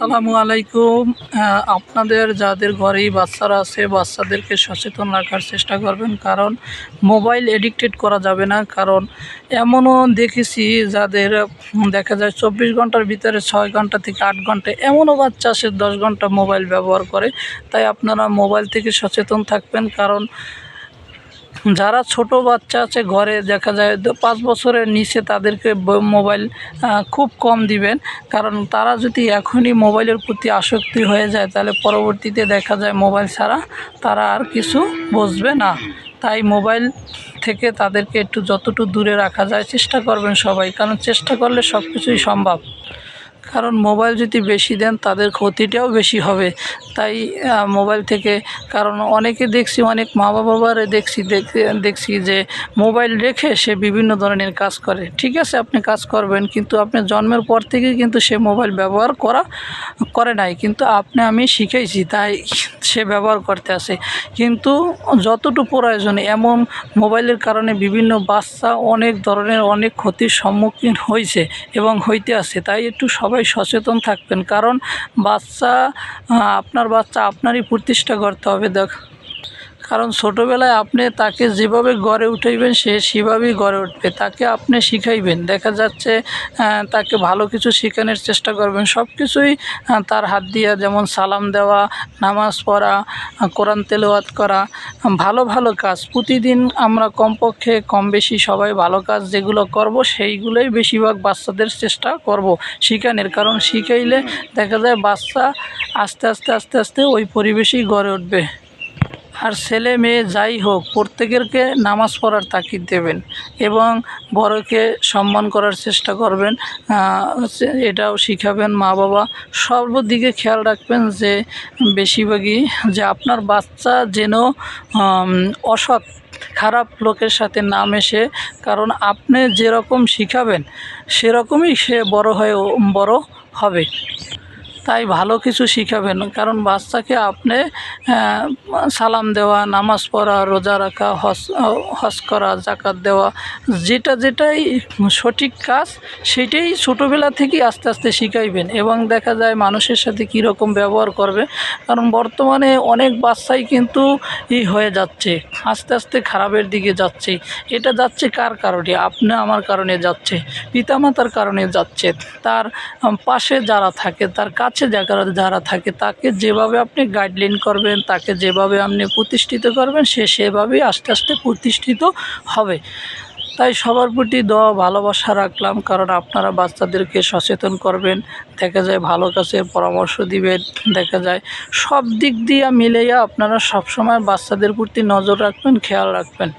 আসসালামু আলাইকুম। আপনাদের যাদের ঘরেই বাচ্চারা আছে, বাচ্চাদেরকে সচেতন রাখার চেষ্টা করবেন, কারণ মোবাইল এডিক্টেড করা যাবে না। কারণ এমনও দেখেছি যাদের দেখা যায় চব্বিশ ঘণ্টার ভিতরে ছয় ঘণ্টা থেকে আট ঘণ্টা, এমনও বাচ্চা আছে দশ ঘণ্টা মোবাইল ব্যবহার করে। তাই আপনারা মোবাইল থেকে সচেতন থাকবেন, কারণ যারা ছোট বাচ্চা আছে, ঘরে দেখা যায় পাঁচ বছরের নিচে তাদেরকে মোবাইল খুব কম দিবেন। কারণ তারা যদি এখনই মোবাইলের প্রতি আসক্তি হয়ে যায়, তাহলে পরবর্তীতে দেখা যায় মোবাইল ছাড়া তারা আর কিছু বুঝবে না। তাই মোবাইল থেকে তাদেরকে একটু যতটুকু দূরে রাখা যায়, চেষ্টা করবেন সবাই। কারণ চেষ্টা করলে সব কিছুই সম্ভব। কারণ মোবাইল যদি বেশি দেন, তাদের ক্ষতিটাও বেশি হবে। তাই মোবাইল থেকে কারণ অনেকে দেখছি, অনেক মা বাবারে দেখছি দেখ- দেখছি যে মোবাইল রেখে সে বিভিন্ন ধরনের কাজ করে। ঠিক আছে, আপনি কাজ করবেন, কিন্তু আপনি জন্মের পর থেকে কিন্তু সে মোবাইল ব্যবহার করা, করে নাই। কিন্তু আপনি, আমি শিখেছি, তাই সে ব্যবহার করতে আসে কিন্তু যতটুকু প্রয়োজন, এমন মোবাইলের কারণে বিভিন্ন বাচ্চা অনেক ধরনের অনেক ক্ষতির সম্মুখীন হয়েছে এবং হইতে আছে। তাই একটু সবাই সচেতন থাকবেন। কারণ বাচ্চা আপনার বাচ্চা আপনারই প্রতিষ্ঠা করতে হবে, দেখ। কারণ ছোটোবেলায় আপনি তাকে যেভাবে গড়ে উঠাইবেন, সে সেভাবেই গড়ে উঠবে। তাকে আপনি শিখাইবেন। দেখা যাচ্ছে তাকে ভালো কিছু শেখানোর চেষ্টা করবেন। সব কিছুই তার হাত দিয়ে, যেমন সালাম দেওয়া, নামাজ পড়া কোরআন তেলাওয়াত করা ভালো ভালো কাজ। প্রতিদিন আমরা কমপক্ষে কম বেশি সবাই ভালো কাজ যেগুলো করব, সেইগুলোই বেশিরভাগ বাচ্চাদের চেষ্টা করব শিখানের। কারণ শিখাইলে দেখা যায় বাচ্চা আস্তে আস্তে আস্তে আস্তে ওই পরিবেশেই গড়ে উঠবে। আর ছেলে মেয়ে যাই হোক, প্রত্যেকেরকে নামাজ পড়ার তাকিদ দেবেন এবং বড়কে সম্মান করার চেষ্টা করবেন। এটাও শিখাবেন মা বাবা সর্বদিকে খেয়াল রাখবেন যে বেশিরভাগই যে আপনার বাচ্চা যেন অসৎ, খারাপ লোকের সাথে না মেশে, কারণ আপনি যেরকম শিখাবেন, সেরকমই সে বড় হয়ে, বড় হবে। তাই ভালো কিছু শিখাবেন কারণ বাচ্চাকে আপনি সালাম দেওয়া, নামাজ পড়া, রোজা রাখা হস হজ করা জাকাত দেওয়া, যেটা যেটাই সঠিক কাজ, সেটাই ছোটোবেলা থেকেই আস্তে আস্তে শিখাইবেন। এবং দেখা যায় মানুষের সাথে কীরকম ব্যবহার করবে, কারণ বর্তমানে অনেক বাচ্চাই কিন্তু ই হয়ে যাচ্ছে, আস্তে আস্তে খারাপের দিকে যাচ্ছে। এটা যাচ্ছে কার কারণে? আপনি আমার কারণে যাচ্ছে। পিতামাতার কারণে যাচ্ছে, তার পাশে যারা থাকে, তার কাছে যারা যারা থাকে, তাকে যেভাবে আপনি গাইডলাইন করবেন, তাকে যেভাবে আপনি প্রতিষ্ঠিত করবেন, সে সেভাবেই আস্তে আস্তে প্রতিষ্ঠিত হবে। তাই সবার প্রতি দোয়া, ভালোবাসা রাখলাম, কারণ আপনারা বাচ্চাদেরকে সচেতন করবেন, দেখা যায় ভালো কাজের পরামর্শ দিবেন, দেখা যায় সব দিক দিয়ে মিলাইয়া আপনারা সবসময় বাচ্চাদের প্রতি নজর রাখবেন, খেয়াল রাখবেন।